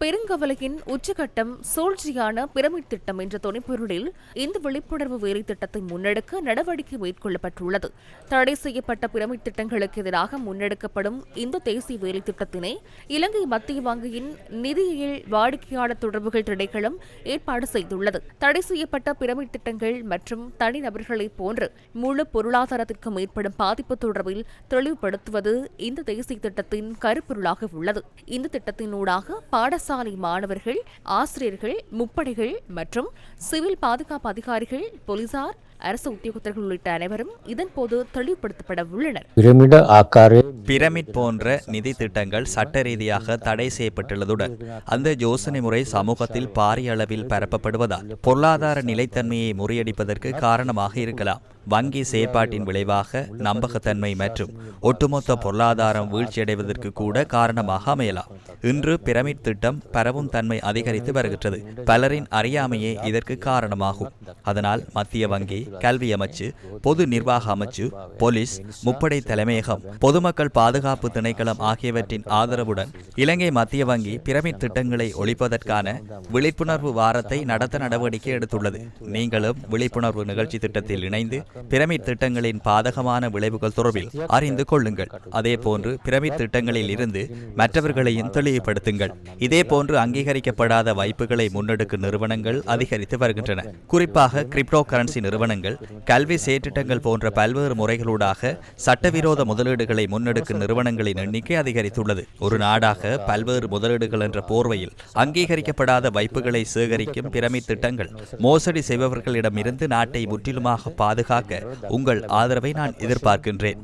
பெருங்கவலையின் உச்சகட்டம் சூழ்ச்சியான பிரமிட் திட்டம் என்ற துணைப்பொருளில் இந்த விழிப்புணர்வு வேலை திட்டத்தை முன்னெடுக்க நடவடிக்கை மேற்கொள்ளப்பட்டுள்ளது. தடை செய்யப்பட்ட பிரமிட் திட்டங்களுக்கு எதிராக முன்னெடுக்கப்படும் இந்த தேசிய வேலை திட்டத்தினை இலங்கை மத்திய வங்கியின் நிதியியல் வாடிக்கையாளர் தொடர்புகள் திணைக்களம் ஏற்பாடு செய்துள்ளது. தடை செய்யப்பட்ட பிரமிட் திட்டங்கள் மற்றும் தனிநபர்களைப் போன்று முழு பொருளாதாரத்திற்கும் ஏற்படும் பாதிப்பு தொடர்பில் தெளிவுபடுத்துவது இந்த தேசிய திட்டத்தின் கருப்பொருளாக உள்ளது. இந்த திட்டத்தினூடாக பாடசாலை மாணவர்கள் ஆசிரியர்கள் முப்படைகள் மற்றும் சிவில் பாதுகாப்பு அதிகாரிகள் போலீசார் அரசு உத்தியோகத்தர்கள் உள்ளிட்ட அனைவரும் இதன்போது தெளிவுபடுத்தப்பட உள்ளனர். பிரமிட் போன்ற நிதி திட்டங்கள் சட்ட ரீதியாக தடை செய்யப்பட்டுள்ளதுடன் அந்த யோசனை முறை சமூகத்தில் பாரிய அளவில் பரப்பப்படுவதால் பொருளாதார நிலைத்தன்மையை முறியடிப்பதற்கு காரணமாக இருக்கலாம். வங்கி செயற்பாட்டின் விளைவாக நம்பகத்தன்மை மற்றும் ஒட்டுமொத்த பொருளாதாரம் வீழ்ச்சியடைவதற்கு கூட காரணமாக அமையலாம். இன்று பிரமிட் திட்டம் பரவும் தன்மை அதிகரித்து வருகின்றது. பலரின் அறியாமையே இதற்கு காரணமாகும். அதனால் மத்திய வங்கி கல்வி அமைச்சு பொது நிர்வாக அமைச்சு போலீஸ் முப்படை தலைமையகம் பொதுமக்கள் பாதுகாப்பு திணைக்களம் ஆகியவற்றின் ஆதரவுடன் இலங்கை மத்திய வங்கி பிரமிட் திட்டங்களை ஒழிப்பதற்கான விழிப்புணர்வு வாரத்தை நடத்த நடவடிக்கை எடுத்துள்ளது. நீங்களும் விழிப்புணர்வு நிகழ்ச்சி திட்டத்தில் இணைந்து பிரமிட் திட்டங்களின் பாதகமான விளைவுகள் தொடர்பில் அறிந்து கொள்ளுங்கள். அதே போன்று பிரமிட் திட்டங்களில் இருந்து மற்றவர்களையும் தெளிவுபடுத்துங்கள். இதே போன்று அங்கீகரிக்கப்படாத வாய்ப்புகளை முன்னெடுக்கும் நிறுவனங்கள் அதிகரித்து வருகின்றன. குறிப்பாக கிரிப்டோ கரன்சி நிறுவனங்கள். கல்வி செயற்றிட்டங்கள் போன்ற பல்வேறு முறைகளூடாக சட்டவிரோத முதலீடுகளை முன்னெடுக்கும் நிறுவனங்களின் எண்ணிக்கை அதிகரித்துள்ளது. ஒரு நாடாக பல்வேறு முதலீடுகள் என்ற போர்வையில் அங்கீகரிக்கப்படாத வைப்புகளை சேகரிக்கும் பிரமிட் திட்டங்கள் மோசடி செய்பவர்களிடமிருந்து நாட்டை முற்றிலுமாக பாதுகாக்க உங்கள் ஆதரவை நான் எதிர்பார்க்கின்றேன்.